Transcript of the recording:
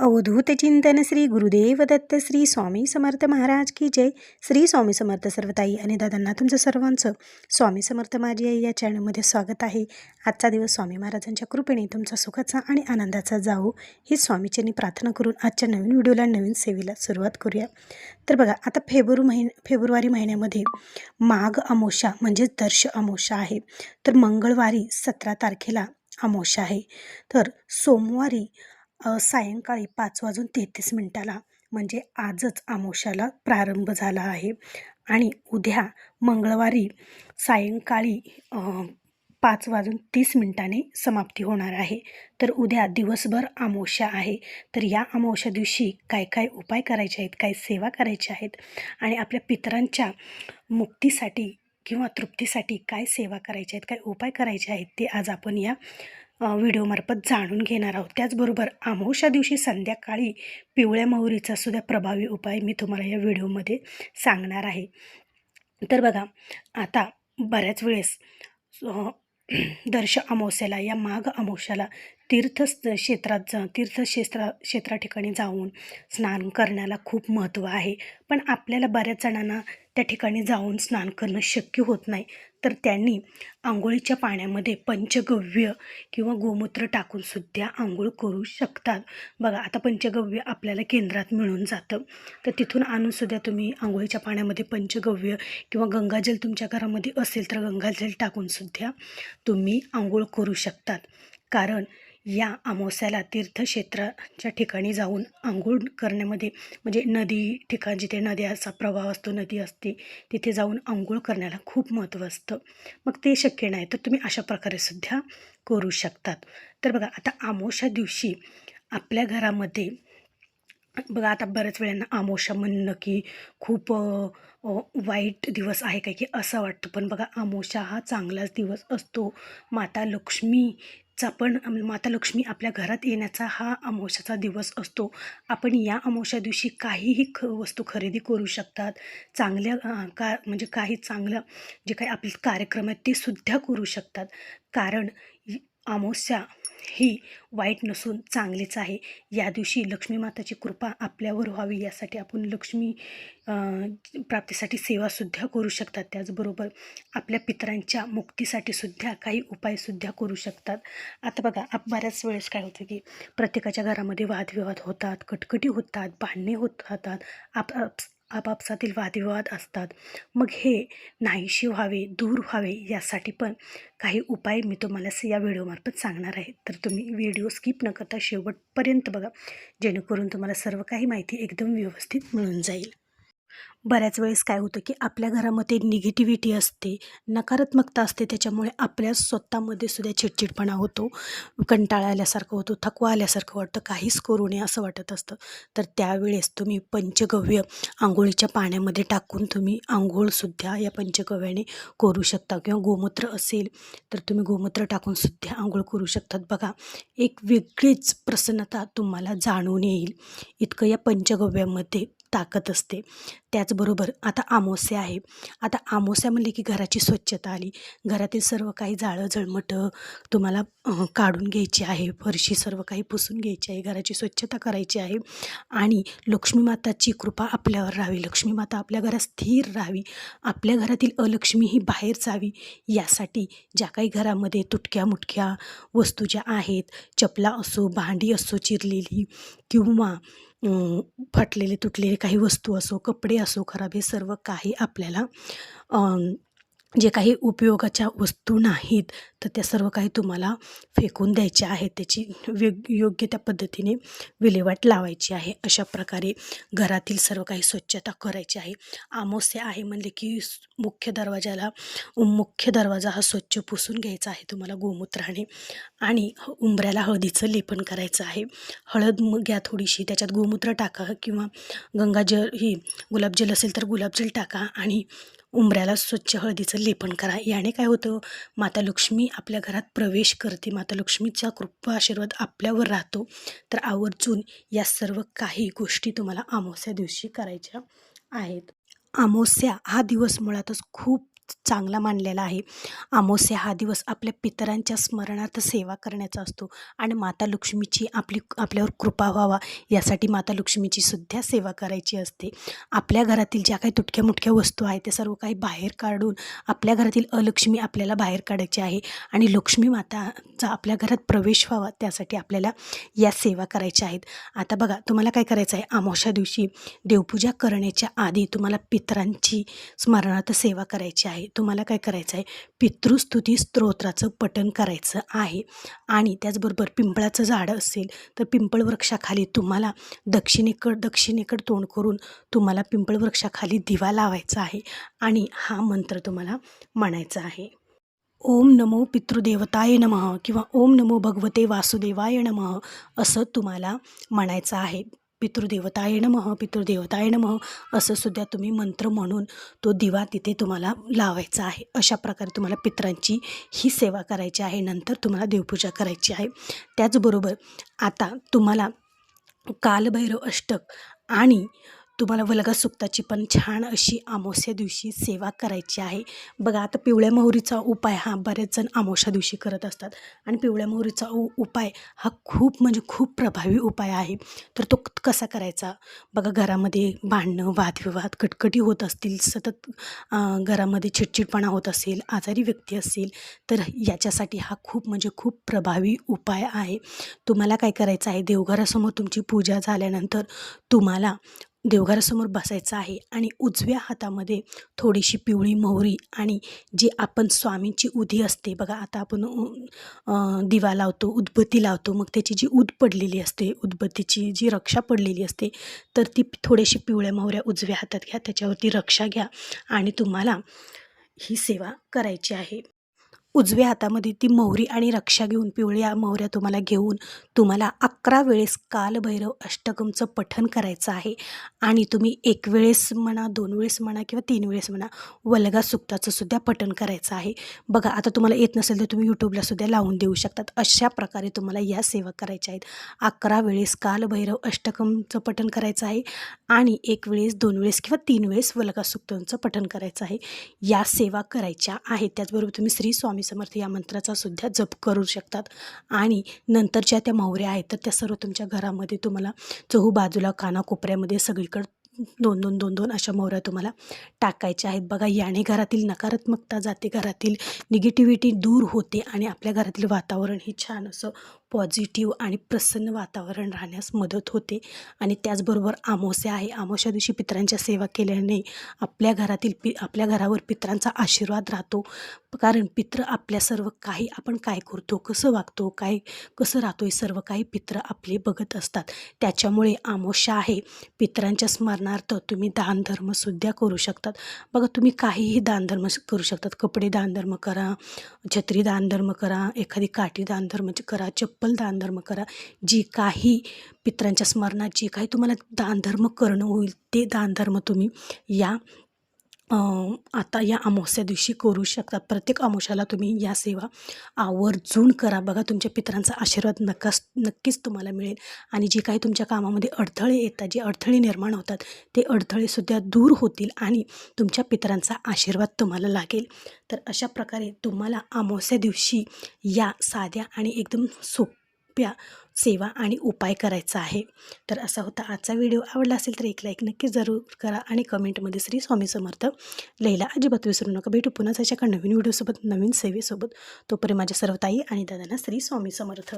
अवधूत चिंतन श्री गुरुदेव दत्त श्री स्वामी समर्थ महाराज की जय. श्री स्वामी समर्थ सर्वताई आणि दादांना तुमचं सर्वांचं स्वामी समर्थ माझी आई या चॅनलमध्ये स्वागत आहे. आजचा दिवस स्वामी महाराजांच्या कृपेने तुमचा सुखाचा आणि आनंदाचा जावो. ही स्वामीचरणी प्रार्थना करून आजच्या नवीन व्हिडिओला नवीन सेवेला सुरुवात करूया. तर बघा आता फेब्रु महिन फेब्रुवारी महिन्यामध्ये माघ अमोशा म्हणजेच दर्श अमोशा आहे. तर मंगळवारी सतरा तारखेला अमोशा आहे. तर सोमवारी सायंकाळी पाच वाजून तेहतीस मिनिटाला म्हणजे आजच आमोशाला प्रारंभ झाला आहे. आणि उद्या मंगळवारी सायंकाळी पाच वाजून तीस मिनिटाने समाप्ती होणार आहे. तर उद्या दिवसभर आमोशा आहे. तर या आमोशा दिवशी काय काय उपाय करायचे आहेत काय सेवा करायच्या आहेत आणि आपल्या पितरांच्या मुक्तीसाठी किंवा तृप्तीसाठी काय सेवा करायच्या आहेत काय उपाय करायचे आहेत ते आज आपण या व्हिडिओमार्फत जाणून घेणार आहोत. त्याचबरोबर आमोशा दिवशी संध्याकाळी पिवळ्या मोहरीचा सुद्धा प्रभावी उपाय मी तुम्हाला या व्हिडिओमध्ये सांगणार आहे. तर बघा आता बऱ्याच वेळेस दर्श अमावस्याला या माघ अमावस्याला तीर्थ क्षेत्रात जा तीर्थक्षेत्रा क्षेत्रा ठिकाणी जाऊन स्नान करण्याला खूप महत्त्व आहे. पण आपल्याला बऱ्याच जणांना त्या ठिकाणी जाऊन स्नान करणं शक्य होत नाही. तर त्यांनी आंघोळीच्या पाण्यामध्ये पंचगव्य किंवा गोमूत्र टाकून सुद्धा आंघोळ करू शकतात. बघा आता पंचगव्य आपल्याला केंद्रात मिळून जातं. तर तिथून आणून सुद्धा तुम्ही आंघोळीच्या पाण्यामध्ये पंचगव्य किंवा गंगाजल तुमच्या घरामध्ये असेल तर गंगाजल टाकूनसुद्धा तुम्ही आंघोळ करू शकतात. कारण या अमावस्याला तीर्थक्षेत्राच्या ठिकाणी जाऊन आंघोळ करण्यामध्ये म्हणजे नदी ठिकाण जिथे नद्याचा प्रवाह असतो नदी असते तिथे जाऊन आंघोळ करण्याला खूप महत्त्व असतं. मग ते शक्य नाही तर तुम्ही अशा प्रकारे सुद्धा करू शकतात. तर बघा आता आमोशा दिवशी आपल्या घरामध्ये बघा आता बऱ्याच वेळांना आमोशा म्हणणं की खूप वाईट दिवस आहे काय की असं वाटतं. पण बघा आमोशा हा चांगलाच दिवस असतो. माता लक्ष्मी चा पण माता लक्ष्मी आपल्या घरात येण्याचा हा अमावश्याचा दिवस असतो. आपण या अमावश्या दिवशी काहीही ख वस्तू खरेदी करू शकतात. चांगल्या का म्हणजे काही चांगलं जे काही आपले कार्यक्रम आहेत ते सुद्धा करू शकतात. कारण अमावस्या ही वाईट नसून चांगलीच आहे. या दिवशी लक्ष्मी माताची कृपा आपल्यावर व्हावी यासाठी आपण लक्ष्मी प्राप्तीसाठी सेवासुद्धा करू शकतात. त्याचबरोबर आपल्या पितरांच्या मुक्तीसाठी सुद्धा काही उपायसुद्धा करू शकतात. आता बघा आप बऱ्याच वेळेस काय होतं की प्रत्येकाच्या घरामध्ये वादविवाद होतात कटकटी होतात भांडणे होत राहतात आप आप- आपापसातील वादविवाद असतात. मग हे नाहीशी व्हावे दूर व्हावे यासाठी पण काही उपाय मी तुम्हाला स- या व्हिडिओमार्फत सांगणार आहे. तर तुम्ही व्हिडिओ स्किप न करता शेवटपर्यंत बघा जेणेकरून तुम्हाला सर्व काही माहिती एकदम व्यवस्थित मिळून जाईल. बऱ्याच वेळेस काय होतं की आपल्या घरामध्ये निगेटिव्हिटी असते नकारात्मकता असते त्याच्यामुळे आपल्या स्वतःमध्ये सुद्धा चिडचिडपणा होतो कंटाळा आल्यासारखं होतो थकवा आल्यासारखं वाटतं काहीच करू नये असं वाटत असतं. तर त्यावेळेस तुम्ही पंचगव्य आंघोळीच्या पाण्यामध्ये टाकून तुम्ही आंघोळसुद्धा या पंचगव्याने करू शकता. किंवा गोमूत्र असेल तर तुम्ही गोमूत्र टाकूनसुद्धा आंघोळ करू शकतात. बघा एक वेगळीच प्रसन्नता तुम्हाला जाणून येईल. इतकं या पंचगव्यामध्ये ताकद असते. त्याचबरोबर आता आमोसे आहे. आता आमोस्या म्हणले की घराची स्वच्छता आली. घरातील सर्व काही जाळं जळमटं तुम्हाला काढून घ्यायची आहे. फरशी सर्व काही पुसून घ्यायची आहे. घराची स्वच्छता करायची आहे. आणि लक्ष्मी माताची कृपा आपल्यावर राहावी. लक्ष्मी माता आपल्या घरात स्थिर राहावी. आपल्या घरातील अलक्ष्मी ही बाहेर जावी. यासाठी ज्या काही घरामध्ये तुटक्या मुटक्या वस्तू ज्या आहेत चपला असो भांडी असो चिरलेली किंवा फाटलेले तुटलेले काही वस्तू असो कपडे असो खराब हे सर्व काही आपल्याला जे काही उपयोगाच्या वस्तू नाहीत तर त्या सर्व काही तुम्हाला फेकून द्यायच्या आहेत. त्याची वेग योग्य त्या पद्धतीने विल्हेवाट लावायची आहे. अशा प्रकारे घरातील सर्व काही स्वच्छता करायची आहे. आमोसे आहे म्हणले की मुख्य दरवाजाला मुख्य दरवाजा हा स्वच्छ पुसून घ्यायचा आहे तुम्हाला गोमूत्राने. आणि ह- उंबऱ्याला हळदीचं लेपन करायचं आहे. हळद मग घ्या थोडीशी त्याच्यात गोमूत्र टाका किंवा गंगाजल ही गुलाबजल असेल तर गुलाबजल टाका आणि उंबऱ्याला स्वच्छ हळदीचं लेपन करा. याने काय होतं? माता लक्ष्मी आपल्या घरात प्रवेश करते. माता लक्ष्मीचा कृपा आशीर्वाद आपल्यावर राहतो. तर आवर्जून या सर्व काही गोष्टी तुम्हाला अमावस्या दिवशी करायच्या आहेत. अमावस्या हा दिवस मुळातच खूप चांगला मानलेला आहे. अमावस्या हा दिवस आपल्या पितरांच्या स्मरणार्थ सेवा करण्याचा असतो. आणि माता लक्ष्मीची आपली आपल्यावर कृपा व्हावा यासाठी माता लक्ष्मीची सुद्धा सेवा करायची असते. आपल्या घरातील ज्या काही तुटक्या मुटक्या वस्तू आहेत त्या सर्व काही बाहेर काढून आपल्या घरातील अलक्ष्मी आपल्याला बाहेर काढायची आहे. आणि लक्ष्मी माताचा आपल्या घरात प्रवेश व्हावा त्यासाठी आपल्याला या सेवा करायच्या आहेत. आता बघा तुम्हाला काय करायचं आहे? अमावस्या दिवशी देवपूजा करण्याच्या आधी तुम्हाला पितरांची स्मरणार्थ सेवा करायची आहे. तुम्हाला काय करायचं आहे? पितृस्तुती स्तोत्राचं पठण करायचं आहे. आणि त्याचबरोबर पिंपळाचं झाड असेल तर पिंपळ वृक्षाखाली तुम्हाला दक्षिणेकड दक्षिणेकड तोंड करून तुम्हाला पिंपळ वृक्षाखाली दिवा लावायचा आहे. आणि हा मंत्र तुम्हाला म्हणायचा आहे. ओम नमो पितृदेवताय नमः किंवा ओम नमो भगवते वासुदेवाय नमः असं तुम्हाला म्हणायचं आहे. पितृदेवताय नमः पितृदेवताय नमः असं सुद्धा तुम्ही मंत्र म्हणून तो दिवा तिथे तुम्हाला लावायचा आहे. अशा प्रकारे तुम्हाला पितरांची ही सेवा करायची आहे. नंतर तुम्हाला देवपूजा करायची आहे. त्याचबरोबर आता तुम्हाला कालभैरव अष्टक आणि तुम्हाला वलगा सुक्ताची पण छान अशी आमोश्या दिवशी सेवा करायची आहे. बघा आता पिवळ्या मोहरीचा उपाय हा बरेच जण अमावस्या दिवशी करत असतात. आणि पिवळ्या मोहरीचा उ उपाय हा खूप म्हणजे खूप प्रभावी उपाय आहे. तर तो कसा करायचा? बघा घरामध्ये भांडणं वादविवाद कटकटी होत असतील सतत घरामध्ये चिडचिडपणा होत असेल आजारी व्यक्ती असेल तर याच्यासाठी हा खूप म्हणजे खूप प्रभावी उपाय आहे. तुम्हाला काय करायचं आहे? देवघरासमोर तुमची पूजा झाल्यानंतर तुम्हाला देवघरासमोर बसायचं आहे आणि उजव्या हातामध्ये थोडीशी पिवळी मोहरी आणि जी आपण स्वामींची उधी असते बघा आता आपण दिवा लावतो उदबत्ती लावतो मग त्याची जी उद पडलेली असते उदबत्तीची जी रक्षा पडलेली असते तर ती थोडीशी पिवळ्या मोहऱ्या उजव्या हातात घ्या त्याच्यावरती रक्षा घ्या आणि तुम्हाला ही सेवा करायची आहे. उजव्या हातामध्ये ती मोहरी आणि रक्षा घेऊन पिवळ्या मोहऱ्या तुम्हाला घेऊन तुम्हाला अकरा वेळेस कालभैरव अष्टकमचं पठन करायचं आहे. आणि तुम्ही एक वेळेस म्हणा दोन वेळेस म्हणा किंवा तीन वेळेस म्हणा वल्गा सुक्ताचं सुद्धा पठन करायचं आहे. बघा आता तुम्हाला येत नसेल तर तुम्ही यूट्यूबला सुद्धा लावून देऊ शकतात. अशा प्रकारे तुम्हाला या सेवा करायच्या आहेत. अकरा वेळेस कालभैरव अष्टकमचं पठन करायचं आहे आणि एक वेळेस दोन वेळेस किंवा तीन वेळेस वल्गा सुक्तांचं पठन करायचं आहे. या सेवा करायच्या आहेत. त्याचबरोबर तुम्ही श्री स्वामी समर्थ या मंत्राचा सुद्धा जप करू शकतात. आणि नंतरच्या त्या मोहऱ्या आहेत तर त्या सर्व तुमच्या घरामध्ये तुम्हाला चहू बाजूला कानाकोपऱ्यामध्ये सगळीकडं दोन दोन दोन दोन अशा मोहऱ्या तुम्हाला टाकायच्या आहेत. बघा याने घरातील नकारात्मकता जाते घरातील निगेटिव्हिटी दूर होते आणि आपल्या घरातील वातावरण हे छान असं पॉझिटिव्ह आणि प्रसन्न वातावरण राहण्यास मदत होते. आणि त्याचबरोबर आमोस्या आहे. आमोश्या दिवशी पितरांच्या सेवा केल्याने आपल्या घरातील पि आपल्या घरावर पितरांचा आशीर्वाद राहतो. कारण पित्र आपल्या सर्व काही आपण काय करतो कसं वागतो काय कसं राहतो हे सर्व काही पित्र आपले बघत असतात. त्याच्यामुळे आमोशा आहे. पित्रांच्या स्मरणार्थ तुम्ही दानधर्मसुद्धा करू शकतात. बघा तुम्ही काहीही दानधर्म करू शकतात. कपडे दानधर्म करा छत्री दानधर्म करा एखादी काठी दानधर्म करा चप्पल दानधर्म करा. जी काही पितरांच्या स्मरणात जे काही तुम्हाला दानधर्म करणं होईल ते दानधर्म तुम्ही या आता या अमावस्या दिवशी करू शकता. प्रत्येक अमावस्याला तुम्ही या सेवा आवर्जून करा. बघा तुमच्या पित्रांचा आशीर्वाद नकाच नक्कीच तुम्हाला मिळेल. आणि जे काही तुमच्या कामामध्ये अडथळे येतात जे अडथळे निर्माण होतात ते अडथळेसुद्धा दूर होतील आणि तुमच्या पितरांचा आशीर्वाद तुम्हाला लागेल. तर अशा प्रकारे तुम्हाला अमावस्या दिवशी या साध्या आणि एकदम सोप्या सेवा आणि उपाय करायचा आहे. तर असा होता आजचा व्हिडिओ. आवडला असेल तर एक लाईक नक्की जरूर करा आणि कमेंटमध्ये श्री स्वामी समर्थ लिहिला अजिबात विसरू नका. भेटू पुन्हा त्याच्या नवीन व्हिडिओसोबत नवीन सेवेसोबत. तोपर्यंत माझ्या सर्व ताई आणि दादांना श्री स्वामी समर्थ.